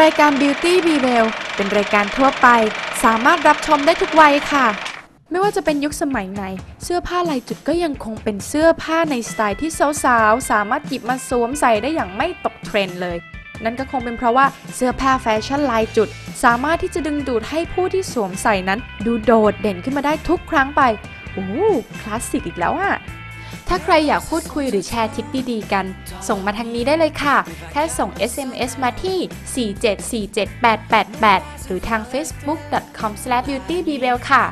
รายการ Beauty Be Well เป็นรายการทั่วไป สามารถรับชมได้ทุกวัยค่ะ ไม่ว่าจะเป็นยุคสมัยไหน เสื้อผ้าลายจุดก็ยังคงเป็นเสื้อผ้าในสไตล์ที่สาวๆ สามารถหยิบมาสวมใส่ได้อย่างไม่ตกเทรนด์เลย นั่นก็คงเป็นเพราะว่าเสื้อผ้าแฟชั่นลายจุด สามารถที่จะดึงดูดให้ผู้ที่สวมใส่นั้น ดูโดดเด่นขึ้นมาได้ทุกครั้งไปโอ้คลาสสิกอีกแล้วอะ ถ้าใครอยากพูดคุยหรือแชร์ทริปดีๆกัน ส่งมาทางนี้ได้เลยค่ะ แค่ส่ง SMS มาที่ 4747888 หรือทาง facebook.com/beautybebel ค่ะ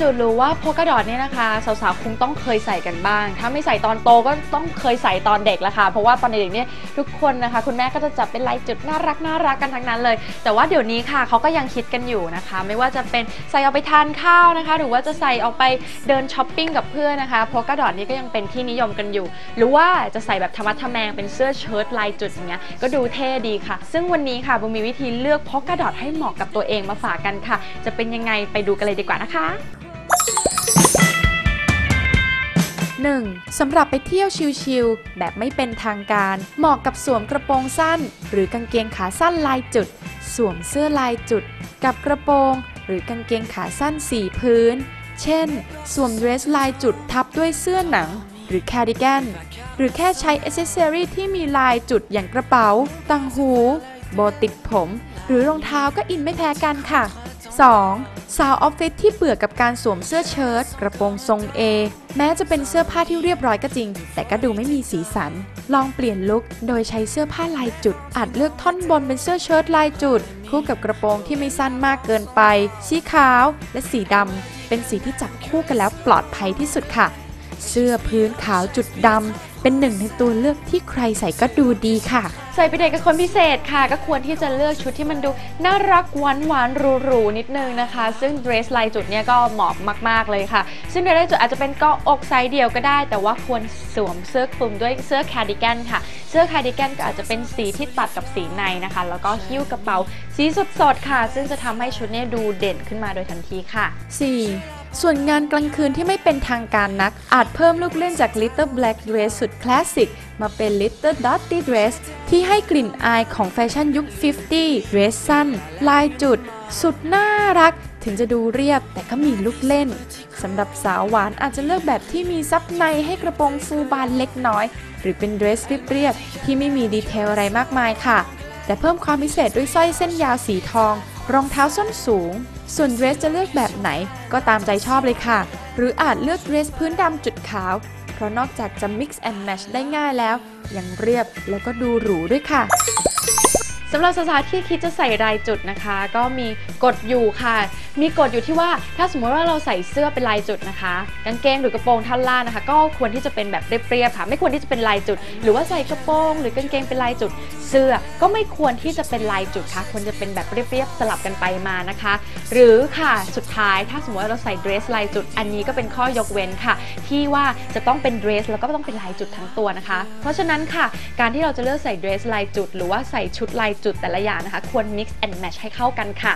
จุดรือว่าโพกดอทเนี่ยนะคะสาวๆคงต้องเคยใส่กันบ้าง ถ้าไม่ใส่ตอนโตก็ต้องเคยใส่ตอนเด็กละค่ะ เพราะว่าตอนเด็กเนี่ยทุกคนนะคะ คุณแม่ก็จะจับเป็นลายจุดน่ารักน่ารักกันทั้งนั้นเลย แต่ว่าเดี๋ยวนี้ค่ะเขาก็ยังคิดกันอยู่นะคะ ไม่ว่าจะเป็นใส่ออกไปทานข้าวนะคะ หรือว่าจะใส่ออกไปเดินช้อปปิ้งกับเพื่อนนะคะโพกดอทนี่ก็ยังเป็นที่นิยมกันอยู่ หรือว่าจะใส่แบบธรรมะทแมงเป็นเสื้อเชิ้ตลายจุดอย่างเงี้ยก็ดูเท่ดีค่ะ ซึ่งวันนี้ค่ะบุมมีวิธีเลือกโพกดอทให้เหมาะกับตัวเองมาฝากกันค่ะ จะเป็นยังไงไปดูกันเลยดีกว่านะคะ 1. สำหรับไปเที่ยวชิลๆแบบไม่เป็นทางการ เหมาะกับสวมกระโปรงสั้น หรือกางเกงขาสั้นลายจุด สวมเสื้อลายจุด กับกระโปรง หรือกางเกงขาสั้นสีพื้น เช่น สวมเดรสลายจุดทับด้วยเสื้อหนัง หรือแคร์ดิแกนหรือแค่ใช้อ c เซสซอรีที่มีลายจุดอย่างกระเป๋า ตังหู โบติดผม หรือรองเท้าก็อินไม่แพ้กันค่ะ 2. สาวออฟฟิศที่เบื่อกับการสวมเสื้อเชิ้ตกระโปรงทรง A แม้จะเป็นเสื้อผ้าที่เรียบร้อยก็จริง แต่ก็ดูไม่มีสีสัน ลองเปลี่ยนลุคโดยใช้เสื้อผ้าลายจุด อาจเลือกท่อนบนเป็นเสื้อเชิ้ตลายจุด คู่กับกระโปรงที่ไม่สั้นมากเกินไป สีขาวและสีดำเป็นสีที่จับคู่กันแล้วปลอดภัยที่สุดค่ะ เสื้อพื้นขาวจุดดำ เป็นหนึ่งในตัวเลือกที่ใครใส่ก็ดูดีค่ะ ใส่ไปเด็กกับคนพิเศษค่ะ ก็ควรที่จะเลือกชุดที่มันดูน่ารักหวานหวานๆหรูๆนิดนึงนะคะ ซึ่งเดรสลายจุดเนี่ยก็เหมาะมาก ๆ เลยค่ะ ซึ่งเดรสลายจุดอาจจะเป็นเกาะอกไซส์เดียวก็ได้ แต่ว่าควรสวมเสื้อคลุมด้วยเสื้อแคร์ดิแกนค่ะ เสื้อแคร์ดิแกนก็อาจจะเป็นสีที่ตัดกับสีในนะคะ แล้วก็หิ้วกระเป๋าสีสดๆค่ะ ซึ่งจะทำให้ชุดเนี่ยดูเด่นขึ้นมาโดยทันทีค่ะ 4. ส่วนงานกลางคืนที่ไม่เป็นทางการนัก อาจเพิ่มลูกเล่นจาก Little Black Dress สุดคลาสสิก มาเป็น Little Dotty Dress ที่ให้กลิ่นอายของแฟชั่นยุค 50 Dress สั้น ลายจุด สุดน่ารัก ถึงจะดูเรียบแต่ก็มีลูกเล่น สำหรับสาวหวานอาจจะเลือกแบบที่มีซับในให้กระโปรงฟูบานเล็กน้อย หรือเป็นเดรสเรียบๆที่ไม่มีดีเทลอะไรมากมายค่ะ แต่เพิ่มความพิเศษด้วยสร้อยเส้นยาวสีทองรองเท้าส้นสูง ส่วนเดรสจะเลือกแบบ ไหน ก็ตามใจชอบเลยค่ะ หรืออาจเลือกเดรสพื้นดำจุดขาว เพราะนอกจากจะ mix and match ได้ง่ายแล้ว ยังเรียบแล้วก็ดูหรูด้วยค่ะสำหรับสาวๆที่คิดจะใส่ลายจุดนะคะ ก็มีกฎอยู่ค่ะ มีกฎอยู่ที่ว่าถ้าสมมติว่าเราใส่เสื้อเป็นลายจุดนะคะกางเกงหรือกระโปรงท่อนล่างนะคะ ก็ควรที่จะเป็นแบบเรียบๆค่ะไม่ควรที่จะเป็นลายจุด หรือว่าใส่กระโปรงหรือกางเกงเป็นลายจุด เสื้อก็ไม่ควรที่จะเป็นลายจุดค่ะควรจะเป็นแบบเรียบๆสลับกันไปมานะคะ หรือค่ะสุดท้ายถ้าสมมติว่าเราใส่เดรสลายจุด อันนี้ก็เป็นข้อยกเว้นค่ะ ที่ว่าจะต้องเป็นเดรสแล้วก็ต้องเป็นลายจุดทั้งตัวนะคะ เพราะฉะนั้นค่ะ การที่เราจะเลือกใส่เดรสลายจุด หรือว่าใส่ชุดลายจุดแต่ละอย่างนะคะ ควร mix and match ให้เข้ากันค่ะ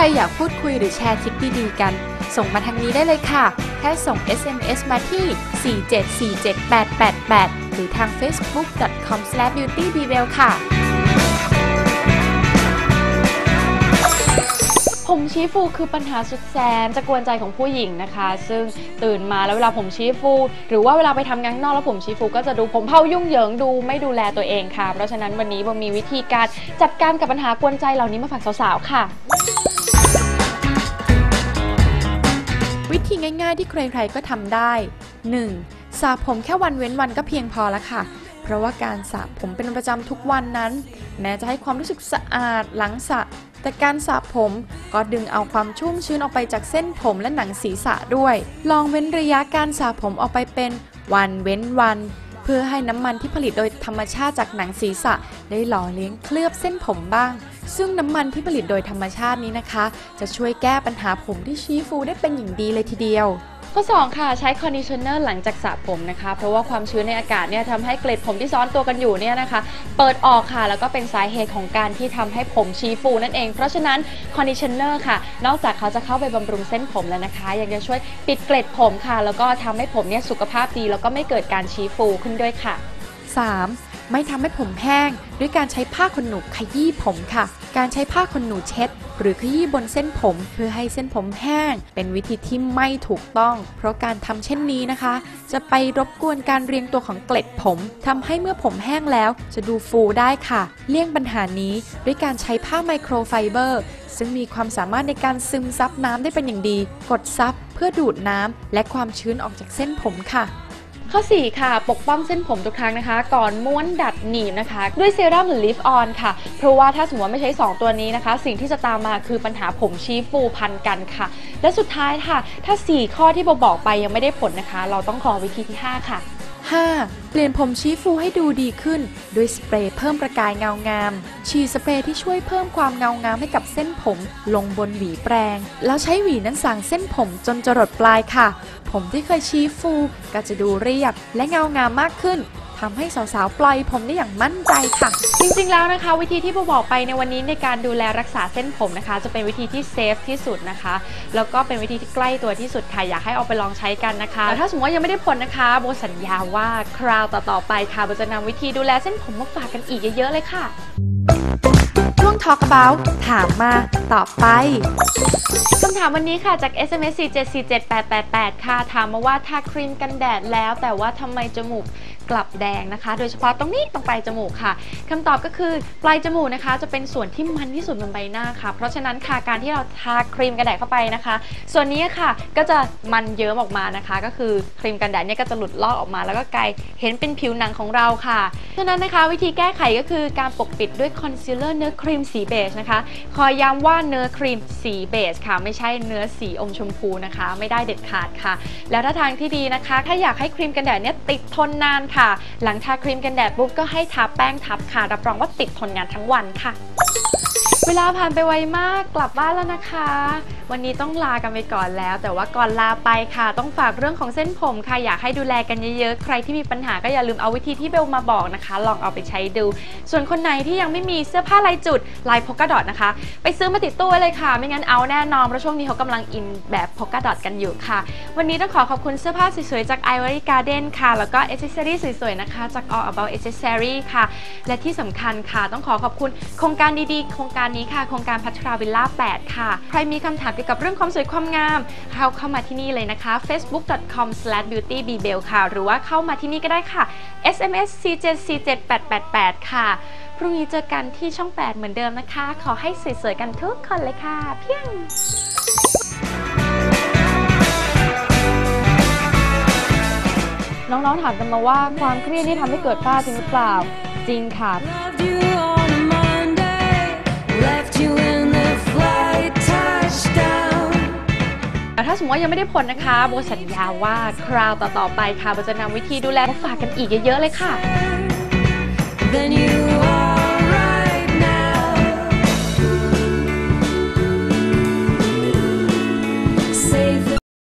รอยากพูดคุยหรือแชร์ทริคดีๆกัน ส่งมาทางนี้ได้เลยค่ะ แค่ส่ง SMS มาที่ 4747888 หรือทาง facebook.com/beautybewell ค่ะ ผมชี้ฟูคือปัญหาสุดแสนจะกวนใจของผู้หญิงนะคะ ซึ่งตื่นมาแล้วเวลาผมชี้ฟู หรือว่าเวลาไปทำงานข้างนอกแล้วผมชี้ฟู ก็จะดูผมเผายุ่งเหยิงดูไม่ดูแลตัวเองค่ะ เพราะฉะนั้นวันนี้บมมีวิธีการจัดการกับปัญหากวนใจเหล่านี้มาฝากสาวๆค่ะ ธีง่ายๆที่ใครๆก็ทำได้ 1. สระผมแค่วันเว้นวันก็เพียงพอแล้วค่ะ เพราะว่าการสระผมเป็นประจำทุกวันนั้น แม้จะให้ความรู้สึกสะอาดหลังสระแต่การสระผมก็ดึงเอาความชุ่มชื้นออกไปจากเส้นผมและหนังศีรษะด้วย ลองเว้นระยะการสระผมออกไปเป็นวันเว้นวัน เพื่อให้น้ำมันที่ผลิตโดยธรรมชาติจากหนังศีรษะ ได้หล่อเลี้ยงเคลือบเส้นผมบ้าง ซึ่งน้ำมันที่ผลิตโดยธรรมชาตินี้นะคะ จะช่วยแก้ปัญหาผมที่ชี้ฟูได้เป็นอย่างดีเลยทีเดียว ข้อ 2 ค่ะ ใช้คอนดิชเนอร์หลังจากสระผมนะคะ เพราะว่าความชื้นในอากาศเนี่ยทำให้เกล็ดผมที่ซ้อนตัวกันอยู่เนี่ยนะคะ เปิดออกค่ะ แล้วก็เป็นสาเหตุของการที่ทำให้ผมชี้ฟูนั่นเอง เพราะฉะนั้นคอนดิชเนอร์ค่ะ นอกจากเขาจะเข้าไปบำรุงเส้นผมแล้วนะคะ ยังจะช่วยปิดเกล็ดผมค่ะ แล้วก็ทำให้ผมเนี่ยสุขภาพดี แล้วก็ไม่เกิดการชี้ฟูขึ้นด้วยค่ะ 3. ไม่ทำให้ผมแห้ง ด้วยการใช้ผ้าขนหนูขยี้ผมค่ะ การใช้ผ้าขนหนูเช็ด หรือขยี้บนเส้นผม เพื่อให้เส้นผมแห้ง เป็นวิธีที่ไม่ถูกต้อง เพราะการทำเช่นนี้นะคะ จะไปรบกวนการเรียงตัวของเกล็ดผมทำให้เมื่อผมแห้งแล้ว จะดูฟูได้ค่ะ เลี่ยงปัญหานี้ ด้วยการใช้ผ้าไมโครไฟเบอร์ ซึ่งมีความสามารถในการซึมซับน้ำได้เป็นอย่างดี กดซับเพื่อดูดน้ำและความชื้นออกจากเส้นผมค่ะ ข้อ 4 ค่ะ ปกป้องเส้นผมทุกครั้งนะคะ ก่อนม้วนดัดหนีบนะคะ ด้วยเซรั่มหรือลิฟออนค่ะ เพราะว่าถ้าสมมติว่าไม่ใช้ 2 ตัวนี้นะคะ สิ่งที่จะตามมาคือปัญหาผมชี้ฟูพันกันค่ะ และสุดท้ายค่ะ ถ้า 4 ข้อที่โบบอกไปยังไม่ได้ผลนะคะ เราต้องขอวิธีที่ 5 ค่ะ 5. เปลี่ยนผมชี้ฟูให้ดูดีขึ้น ด้วยสเปรย์เพิ่มประกายเงางาม ฉีดสเปรย์ที่ช่วยเพิ่มความเงางามให้กับเส้นผม ลงบนหวีแปรง แล้วใช้หวีนั้นสางเส้นผมจนจรดปลายค่ะ ผมที่เคยชี้ฟู ก็จะดูเรียบและเงางามมากขึ้น ทำให้สาวๆ ปล่อยผมได้อย่างมั่นใจค่ะ จริงๆ แล้วนะคะ วิธีที่โบบอกไปในวันนี้ในการดูแลรักษาเส้นผมนะคะ จะเป็นวิธีที่เซฟที่สุดนะคะ แล้วก็เป็นวิธีที่ใกล้ตัวที่สุดค่ะ อยากให้เอาไปลองใช้กันนะคะแต่ถ้าสมมติว่ายังไม่ได้ผลนะคะโบสัญญาว่าคราวต่อๆไปค่ะโบจะนำวิธีดูแลเส้นผมมาฝากกันอีกเยอะๆเลยค่ะ Talk About ถามมาตอบไปคำถามวันนี้ค่ะจาก SMS 4747888 ค่ะ ถามมาว่าทาครีมกันแดดแล้ว แต่ว่าทำไมจมูกกลับแดงนะคะ โดยเฉพาะตรงนี้ตรงปลายจมูกค่ะคำตอบก็คือปลายจมูกนะคะ จะเป็นส่วนที่มันที่สุดบนใบหน้าค่ะ เพราะฉะนั้นค่ะการที่เราทาครีมกันแดดเข้าไปนะคะ ส่วนนี้ค่ะก็จะมันเยิ้มออกมานะคะ ก็คือครีมกันแดดเนี่ยก็จะหลุดลอกออกมา แล้วก็กลายเห็นเป็นผิวหนังของเราค่ะฉะนั้นนะคะ วิธีแก้ไขก็คือการปกปิดด้วยคอนซีลเลอร์เนื้อครีมสีเบจนะคะ ขอย้ำว่าเนื้อครีมสีเบจค่ะ ไม่ใช่เนื้อสีอมชมพูนะคะ ไม่ได้เด็ดขาดค่ะ แล้วถ้าทางที่ดีนะคะ ถ้าอยากให้ครีมกันแดดเนี่ยติดทนนานค่ะ หลังทาครีมกันแดดปุ๊บก็ให้ทาแป้งทับค่ะ รับรองว่าติดทนงานทั้งวันค่ะ เวลาผ่านไปไวมากกลับบ้านแล้วนะคะ วันนี้ต้องลากันไปก่อนแล้ว แต่ว่าก่อนลาไปค่ะ ต้องฝากเรื่องของเส้นผมค่ะ อยากให้ดูแลกันเยอะๆ ใครที่มีปัญหาก็อย่าลืมเอาวิธีที่เบลมาบอกนะคะ ลองเอาไปใช้ดู ส่วนคนไหนที่ยังไม่มีเสื้อผ้าลายจุดลายพกกาดอทนะคะ ไปซื้อมาติดตัวไว้เลยค่ะ ไม่งั้นเอาแน่นอนเพราะช่วงนี้เขากำลังอินแบบพกกาดอทกันอยู่ค่ะ วันนี้ต้องขอขอบคุณเสื้อผ้าสวยๆจาก Ivory Garden ค่ะ แล้วก็อ c เซ s รี่สวยๆนะคะ จาก All About Accessory ค่ะ และที่สำคัญค่ะ ต้องขอขอบคุณโครงการดีๆ โครงการนี้ค่ะ โครงการพัทราวิลล่า 8 ค่ะ ใครมีคำถามเกี่ยวกับเรื่องความสวยความงามเข้าเข้ามาที่นี่เลยนะคะ facebook.com/beautybell ค่ะ หรือว่าเข้ามาที่นี่ก็ได้ค่ะ sms c7c7888 ค่ะ พรุ่งนี้เจอกันที่ช่อง 8 เหมือนเดิมนะคะ ขอให้สวยๆกันทุกคนเลยค่ะ เพียงน้องๆถามกันมาว่าความเครียดนี่ทำให้เกิดฝ้าจริงหรือเปล่า จริงค่ะ ถ้าสมมติว่ายังไม่ได้ผลนะคะโบสัญญาว่าคราวต่อๆไปค่ะโบจะนำวิธีดูแลมาฝากกันอีกเยอะๆเลยค่ะ